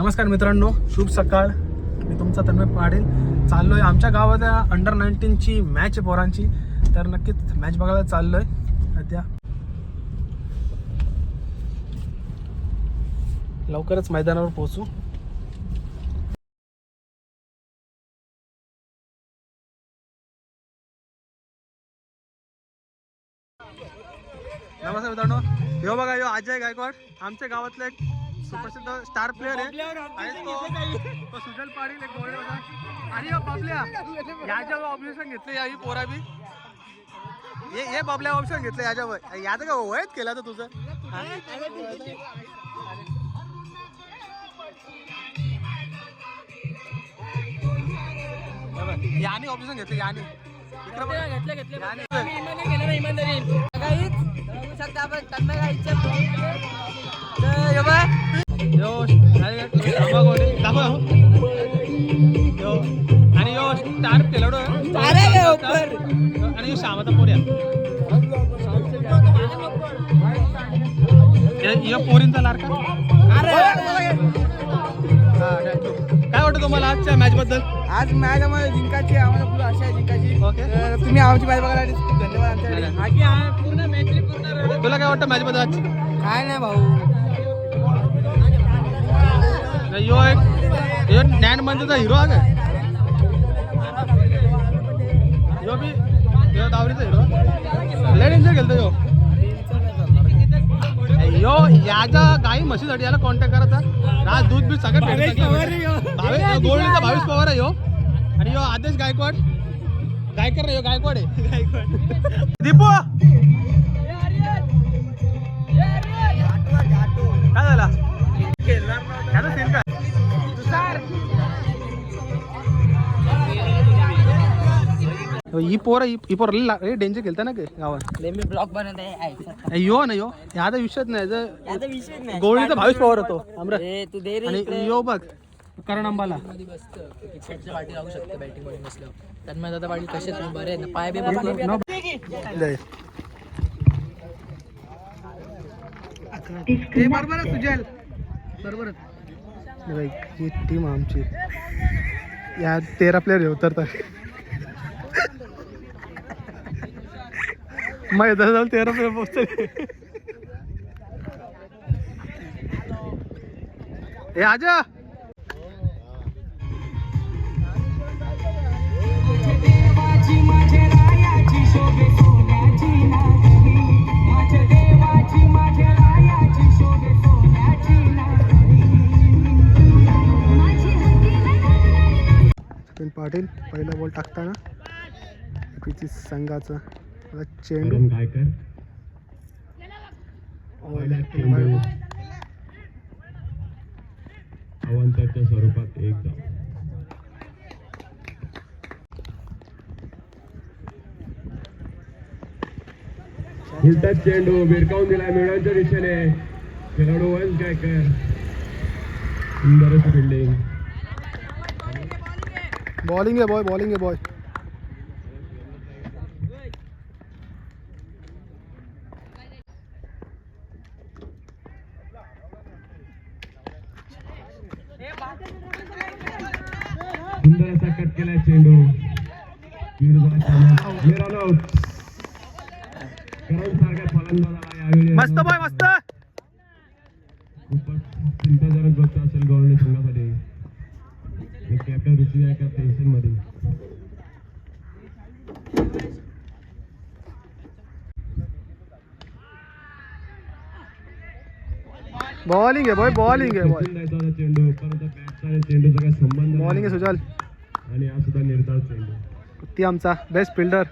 नमस्कार मित्रांनो शुभ सकाळ. मी तुमचा तन्मय पाडेल चाललो आहे आमच्या गावात अंडर नाईन्टीनची मॅच आहे पोरांची. तर नक्कीच मॅच बघायला चाललो आहे सध्या लवकरच मैदानावर पोहोचू. नमस्कार मित्रांनो. यो बघा यो अजय गायकवाड. आमच्या गावातला एक सुप्रसिद्ध स्टार प्लेअर आहे. आणि तो- तो सुजल पाटील एक गोळे होता. आणि यो बाबल्या याच्या ऑब्झर्वेशन घेतलं याही पोरा बी. हे हे बाबल्या ऑप्शन घेतलं याच्यावर. याचं का वयच केला तर तुझं? हा? हे याने. ऑब्झर्वेशन घेतलं याने. घेतले घेतले इमानदारी. काहीच बघू शकता आपण तन्मय गाईच्या तर खेळाडू आहे. अरे गे ऊपर. आणि यो श्यामाचा पोऱ्या यो पोरींचा लाडका? अरे. हा. काय वाटतं तुम्हाला आजच्या मॅच बद्दल? आज मॅच आम्हाला जिंकायची आहे, आम्हाला पूर्ण आशा आहे जिंकायची. ओके. तर तुम्ही आमची मॅच बघायला खूप धन्यवाद पूर्ण मैत्री पूर्ण तुला काय वाटतं मॅच बद्दल आजची? काय नाही भाऊ. यो एक यो ज्ञान मंदिरचा हिरो आहे का यो बी यो दावरीचा हिरो. लय डेंजर खेळतो यो याच्या गाई म्हशीसाठी याला कॉन्टॅक्ट करायचा. राज दूध बीज सगळं गोल्डीचा भावेश पवार आहे यो. आणि यो आदेश गायकवाड. गायकर नाही यो गायकवाड आहे. गायकवाड दीपू! काय झाला? सीन ही पोरं. ही पोरं लई डेंजर खेळता ना गावात. मी ब्लॉग बनवत आहे यो ना यो. याचा विषयच नाही जर याचा विषय नाही. गोळीचा भावेश पवार होतो. आमरा. ए, तू दे रे आणि. यो बघ करण अंबाला मध्ये बसतं पिक्चरच्या पाठी लागू शकते बॅटिंगमध्ये बसल्यावर तन्मय दादा पाटील कसे तुम्ही बरे आहेत ना पाय बी बरोबर हे बघ, ही टीम आमची. या तेरा प्लेअर उतरतात. मैदा जाऊन तेरा प्लेअर पोहोचते हे आजा? सचिन पाटील पहिला बॉल टाकताना पिची संघाचा. चेंडू. अवांतरच्या स्वरूपात एक धाव. उलटा चेंडू भिरकावून दिला मिळवांच्या दिशेने. खेळाडू वंश गायकर. सुंदर अशी फिल्डिंग बॉलिंग आहे बॉय बॉलिंग आहे बॉय सुंदर असा कट केला चेंडू। मस्त बॉय मस्त। खूपच चिंताजनक गोष्ट असेल गवळणी संघासाठी आणि कॅप्टन ऋषी आहे का टेन्शन मध्ये बॉलिंग आहे बॉय बॉलिंग आहे होता चेंडू परंतु बॅटचा आणि चेंडूचा काही संबंध बॉलिंग आहे नाही. सुजल। आणि हा सुद्धा निर्धार चेंडू ती आमचा बेस्ट फिल्डर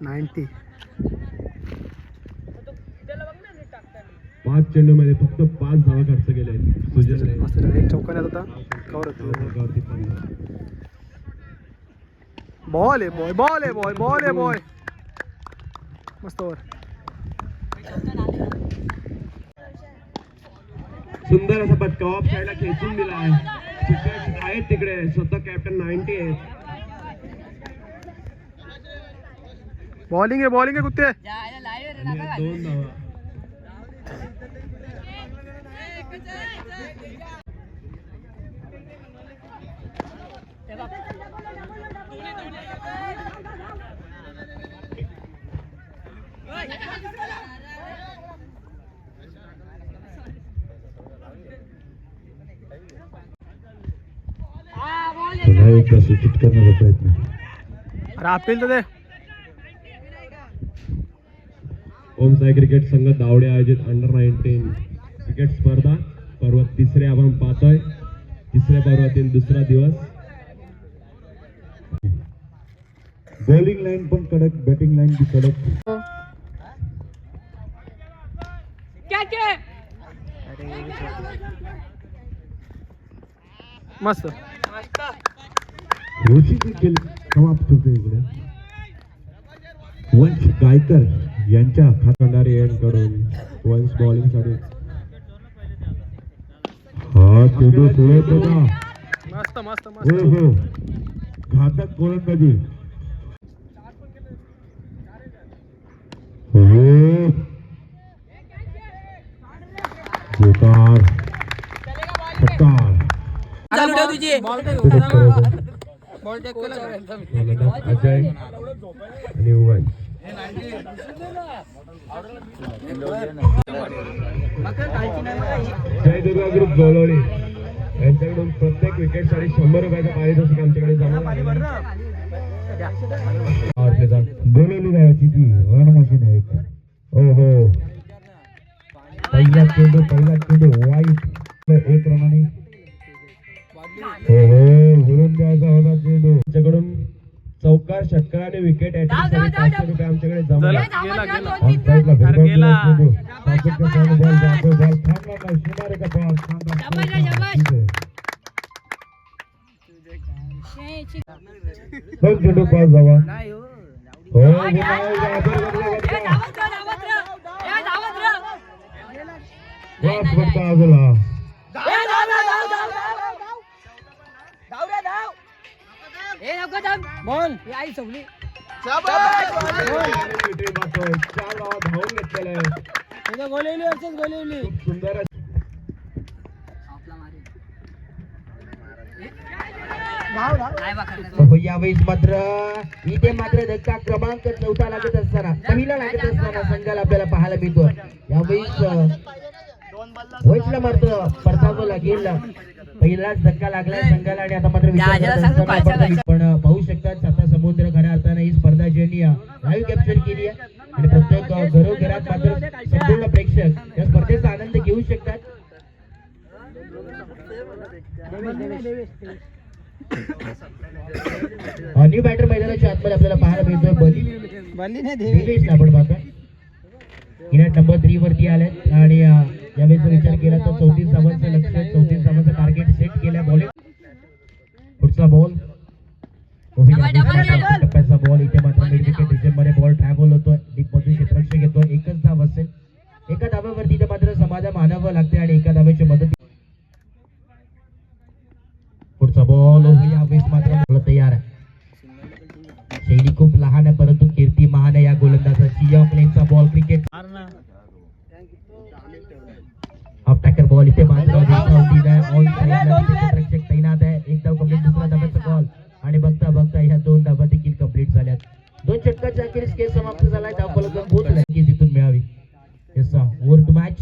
नाईन्टी पाच चेंडू मध्ये फक्त पाच धावा खर्च केले एक चौकाने होता. बॉल आहे बॉय बॉल आहे बॉय बॉल आहे बॉय मस्त वर सुंदर असा पटका ऑफ़ साईडला खेचून दिला आहे आहेत तिकडे. स्वतः कॅप्टन नाईन्टी आहेत. बॉलिंग आहे बॉलिंग आहे कुत्ते दोन धावा. सूचित करण्याचा प्रयत्न. अपील तर ओम साई क्रिकेट संघ दावडे आयोजित अंडर नाईन्टीन क्रिकेट स्पर्धा. पर्व तिसरे आपण पाहतोय. तिसऱ्या पर्वातील दुसरा दिवस. बॉलिंग लाईन पण कडक बॅटिंग लाईन बी कडक. मस्त. रोशी देखील समाप्त होते इकडे? वंश गायकर यांच्या खातंडारी यांकडून वंश बॉलिंगसाठी हा चेंडू सोडत होता मस्त मस्त हो मस्त. हो घातक गोलंदाजी. हो. बेकार अजय आणि उवाई जय दुर्गा ग्रुप गोलवली यांच्याकडून प्रत्येक विकेटसाठी शंभर रुपयाचा पारितोषिक आमच्याकडे जमा झालेलं आहे. बोलवली जायची ती रन मशीन आहे. एक. हो. हो पहिला चेंडू पहिला चेंडू वाईट. एक रनाने चेंडू त्यांच्याकडून चौकार षटकार आणि विकेट पाचशे रुपये आमच्याकडे जमा चला आहे. गेला गेला. ऑन साईडला अरे आई सगळी विक्री पाहतोय. चार धावा धावून घेतलेल्या आहे गोलेवली असंच गोलेवली खूप सुंदर हो यावेळेस मात्र इथे मात्र धक्का क्रमांक चौथा लागत असताना पहिला लागत असताना संघाला आपल्याला पाहायला मिळतो यावेळेस वैसला मात्र परतावं लागेल पहिलाच धक्का लागला संघाला आणि आता मात्र पण पाहू शकतात. साता समुद्र खऱ्या अर्थाने ही स्पर्धा ज्यांनी लाईव्ह कॅप्चर केली आहे. आणि प्रत्येक घरोघरात मात्र संपूर्ण प्रेक्षक या स्पर्धेचा आनंद घेऊ शकतात. न्यू बॅटर मैदानाच्या आतमध्ये आपल्याला पाहायला मिळतोय. बली दिवेश आपण पाहतोय इनॅट नंबर थ्री वरती आलेत. आणि जर विचार केला तर चौतीस पुढचा बॉल टप्प्याचा बॉल इथे मात्र मिड विकेट रिजनमध्ये बॉल ट्रॅव्हल होतोय डीप मधून क्षेत्ररक्षक घेतोय एकच धाव असेल. एका धाव्यावरती इथे मात्र समाधान मानावं लागते आणि एका धाव्याची मदत पुढचा बॉल यावेळेस मात्र तयार आहे. शैली खूप लहान आहे परंतु कीर्ती महान आहे या गोलंदाजाची. या प्लेनचा ball cricket half tracker ball इथे मात्र ऑन बघता ह्या दोन धावा देखील कंप्लीट झाल्यात दोन षटकाच्या अखेरीस खेळ समाप्त झालाय धाव फलक पोहोचलाय की जिथून मिळावी ओव्हर टू मॅच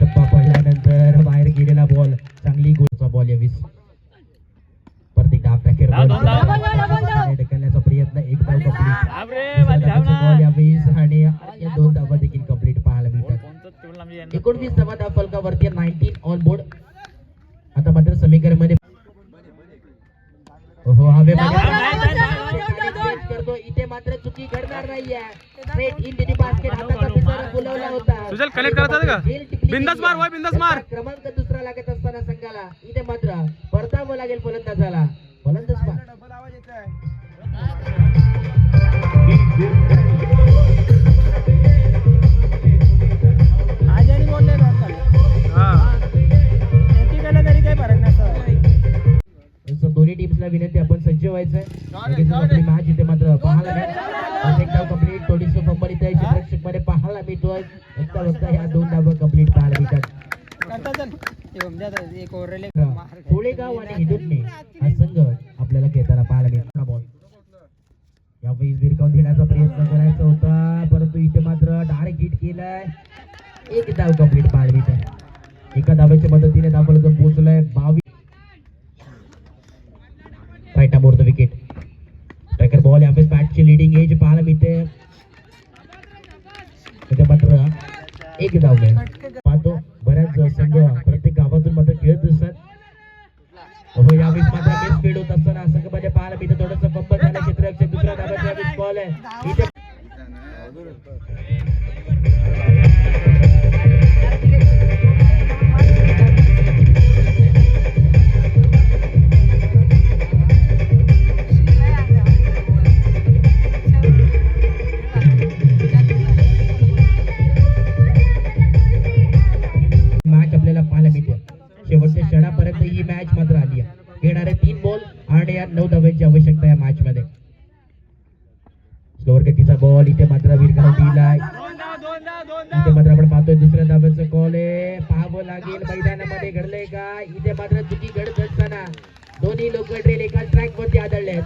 टप्पा पडल्यानंतर बाहेर गेलेला बॉल चांगली गोलचा बॉल यावीस परत एकदा हाफ टॅकर ढकलण्याचा प्रयत्न एक धाव कंप्लीट बॉल यावेळेस आणि या दोन धावा देखील कंप्लीट पाहायला मिळतात एकोणवीस धावा धाव फलकावरती नाईन्टीन ऑन बोर्ड आता मात्र समीकरणमध्ये हो हवे करतो इथे मात्र चुकी घडणार नाहीये. स्ट्रेट इन दी बास्केट हाताचा बोलवला होता. सुजल कनेक्ट करतात का? बिंदास मार वाय बिंदास मार. क्रमांक दुसरा लागत असताना संघाला. इथे मात्र परतावं लागेल फलंदाजाला. फलंदाज पहा. टीम्सला विनंती आपण सज्ज लगेचच आपली मॅच इथे मात्र पाहायला एक डाव कंप्लीट थोडीशी इथे मध्ये पाहायला मिळतोय. बघता बघता ह्या दोन धावा कंप्लीट पाहायला मिळतात. कोळेगाव आणि हा संघ आपल्याला खेळताना पाहायला मिळतो. बॉल या वेळेस भिरकावून देण्याचा प्रयत्न करायचा होता. परंतु इथे मात्र डायरेक्ट हिट केलाय. एक धाव कंप्लीट पाहायला मिळते एका धाव्याच्या मदतीने धावफलक पोहोचलाय. बावीस right more the wicket striker पे यावेळेस बॅटची लिडिंग एज पाहायला मिळते इथे मात्र एक दाव में पाहतोय दुसऱ्या धाव्याचं कॉल आहे. पाहावं लागेल मैदानामध्ये घडलंय का? इथे मात्र चुकी घडत असताना दोन्ही लोक ट्रेल एका ट्रॅक वरती आदळले आहेत.